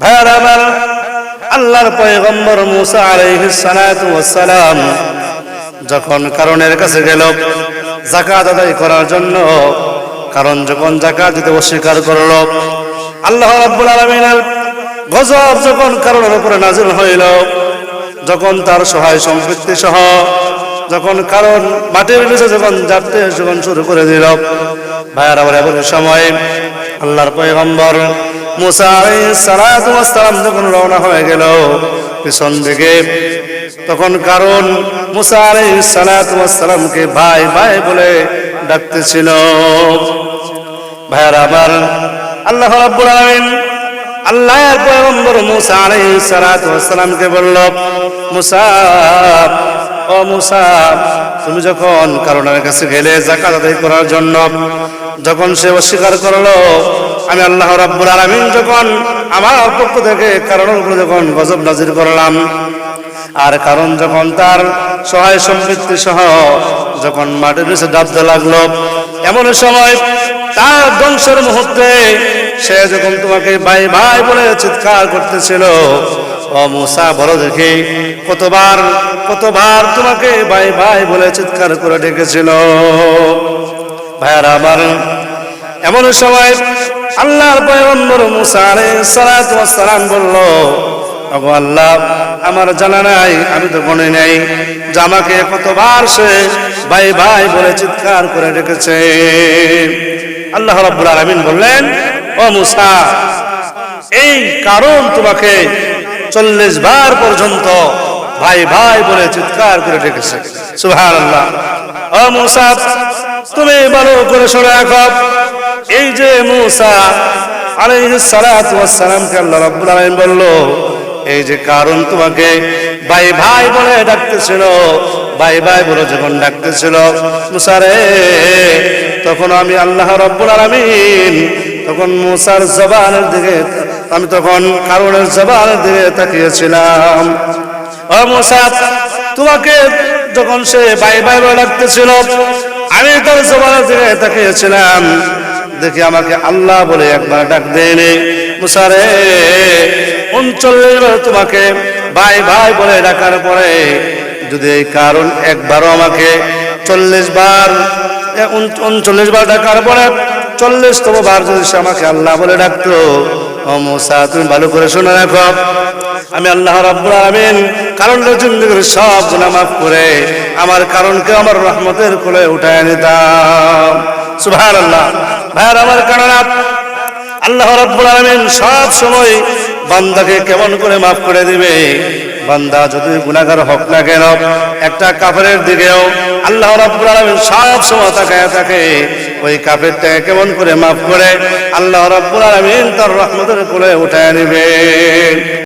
ভাইয়ার আমার আল্লাহর পয়গম্বর মুসা আলাইহিস যখন কারণের কাছে গেল জাকাত আদায় করার জন্য, কারণ যখন জাকাত দিতে অস্বীকার করল, আল্লাহ রাব্বুল আলামিনের গজব যখন কারণের উপরে নাজিল হইল, যখন তার সহায় সম্পত্তি সহ, যখন কারণ মাটির নিচে যখন যাতে যখন শুরু করে দিল, ভাইয়ার এমন সময় আল্লাহর পয়গম্বর মুসা যখন রওনা হয়ে গেল, পিছন দিকে, তখন কারণ মুসা সালামকে ভাই ভাই বলে ডাকতেছিল। ভাইয়ার আবার আল্লাহ রাব্বুল বলল, মুসা মুসা, তুমি যখন কারণের কাছে গেলে আদায় করার জন্য, যখন সে অস্বীকার করল আমি আল্লাহ রাব্বুল আলামিন যখন আমার পক্ষ থেকে কারণের উপরে যখন গজব নাজির করলাম, আর কারণ যখন তার সহায় সম্পত্তি সহ যখন মাটির নিচে ডাবতে লাগল, এমন সময় তার ধ্বংসের মুহূর্তে সে যখন তোমাকে ভাই ভাই বলে চিৎকার করতেছিল, ও মুসা বড় দেখি, কতবার কতবার তোমাকে ভাই ভাই বলে চিৎকার করে ডেকেছিল? ভাইয়ারা আমার, এমন সময় আল্লাহর পয়গম্বর মুসা আলাইহিস সালাতু ওয়াস সালাম বলল, ওগো আল্লাহ, আমার জানা নাই, আমি তো গনে নাই যে আমাকে কতবার সে ভাই ভাই বলে চিৎকার করে ডেকেছে। আল্লাহ রাব্বুল আলামিন বললেন, ও মুসা, এই কারণ তোমাকে চল্লিশ বার পর্যন্ত ভাই ভাই বলে চিৎকার করে ডেকেছে। সুবহানাল্লাহ। ও মুসা তুমি ভালো করে শুনে রাখো। এই যে মুসা আলাইহিস সালাতু ওয়াস সালামকে আল্লাহ রাব্বুল আলামিন বলল, এই যে কারণ তোমাকে ভাই ভাই বলে ডাকতেছিল, ভাই ভাই বলে যখন ডাকতেছিল মুসারে তখন আমি আল্লাহ রব্বুল আলামিন, তখন মুসার জবানের দিকে, আমি তখন কারণের জবানের দিকে তাকিয়েছিলাম। ও মুসা, তোমাকে যখন সে ভাই ভাই বলে ডাকতেছিল আমি তার জবানের দিকে তাকিয়েছিলাম দেখি আমাকে আল্লাহ বলে একবার ডাক দেয়নি মুসারে উনচল্লিশ তোমাকে ভাই ভাই বলে ডাকার পরে যদি এই কারণ একবারও আমাকে চল্লিশ বার উনচল্লিশ বার ডাকার পরে চল্লিশতম বার যদি সে আমাকে আল্লাহ বলে ডাকতো ও মুসা, তুমি ভালো করে শুনে রাখো। আমি আল্লাহ রাব্বুল আলামিন কারণের জিন্দগির সব গুনাহ মাফ করে আমার কারণকে আমার রহমতের কোলে উঠায় নিতাম। সুবহানাল্লাহ। ভাইয়ার, আমার কারণ আল্লাহ রাব্বুল আলামিন সব সময় বান্দাকে কেমন করে মাফ করে দিবে? বান্দা, যদি গুণাগার হক না কেন একটা কাফেরের দিকেও আল্লাহ রাব্বুল আলামিন সব সময় তাকায় থাকে। ওই কাফেরটাকে কেমন করে মাফ করে আল্লাহ রাব্বুল আলামিন তার রহমতের কোলে উঠায় নেবে।